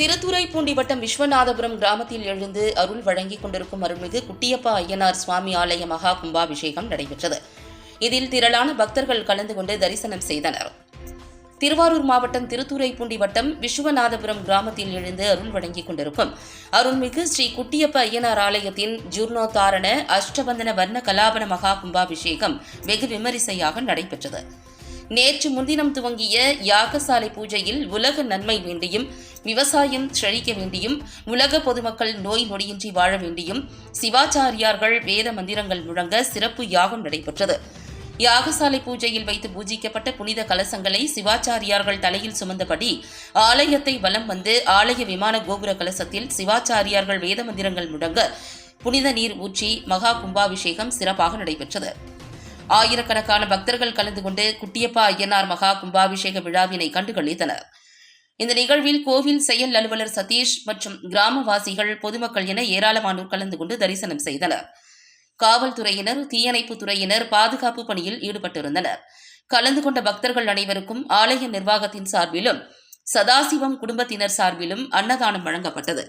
திருத்துறைப்பூண்டி வட்டம் விஸ்வநாதபுரம் கிராமத்தில் எழுந்து அருள் வழங்கிக் கொண்டிருக்கும் அருள்மிகு குட்டியப்பா ஐயனார் சுவாமி ஆலய மகா கும்பாபிஷேகம் நடைபெற்றது. இதில் திரளான பக்தர்கள் கலந்து கொண்டு தரிசனம் செய்தனர். திருவாரூர் மாவட்டம் திருத்துறைப்பூண்டி வட்டம் விஸ்வநாதபுரம் கிராமத்தில் எழுந்து அருள் வழங்கிக் கொண்டிருக்கும் அருள்மிகு ஸ்ரீ குட்டியப்ப ஐயனார் ஆலயத்தின் ஜூர்ணோத்தாரண அஷ்டபந்தன வர்ண கலாபன மகா கும்பாபிஷேகம் வெகு விமரிசையாக நடைபெற்றது. நேற்று முன்தினம் துவங்கிய யாகசாலை பூஜையில் உலக நன்மை வேண்டியும் விவசாயம் செழிக்க வேண்டியும் உலக பொதுமக்கள் நோய் நொடியின்றி வாழ வேண்டியும் சிவாச்சாரியார்கள் வேத மந்திரங்கள் முழங்க சிறப்பு யாகம் நடைபெற்றது. யாகசாலை பூஜையில் வைத்து பூஜிக்கப்பட்ட புனித கலசங்களை சிவாச்சாரியார்கள் தலையில் சுமந்தபடி ஆலயத்தை வலம் வந்து ஆலய விமான கோபுர கலசத்தில் சிவாச்சாரியார்கள் வேத மந்திரங்கள் முழங்க புனித நீர் ஊற்றி மகா கும்பாபிஷேகம் சிறப்பாக நடைபெற்றது. ஆயிரக்கணக்கான பக்தர்கள் கலந்து கொண்டு குட்டியப்பா ஐயனார் மகா கும்பாபிஷேக விழாவினை கண்டுகளித்தனர். இந்த நிகழ்வில் கோவில் செயல் அலுவலர் சதீஷ் மற்றும் கிராமவாசிகள் பொதுமக்கள் என ஏராளமானோர் கலந்து கொண்டு தரிசனம் செய்தனர். காவல்துறையினர் தீயணைப்பு துறையினர் பாதுகாப்பு பணியில் ஈடுபட்டிருந்தனர். கலந்து கொண்ட பக்தர்கள் அனைவருக்கும் ஆலய நிர்வாகத்தின் சார்பிலும் சதாசிவம் குடும்பத்தினர் சார்பிலும் அன்னதானம் வழங்கப்பட்டது.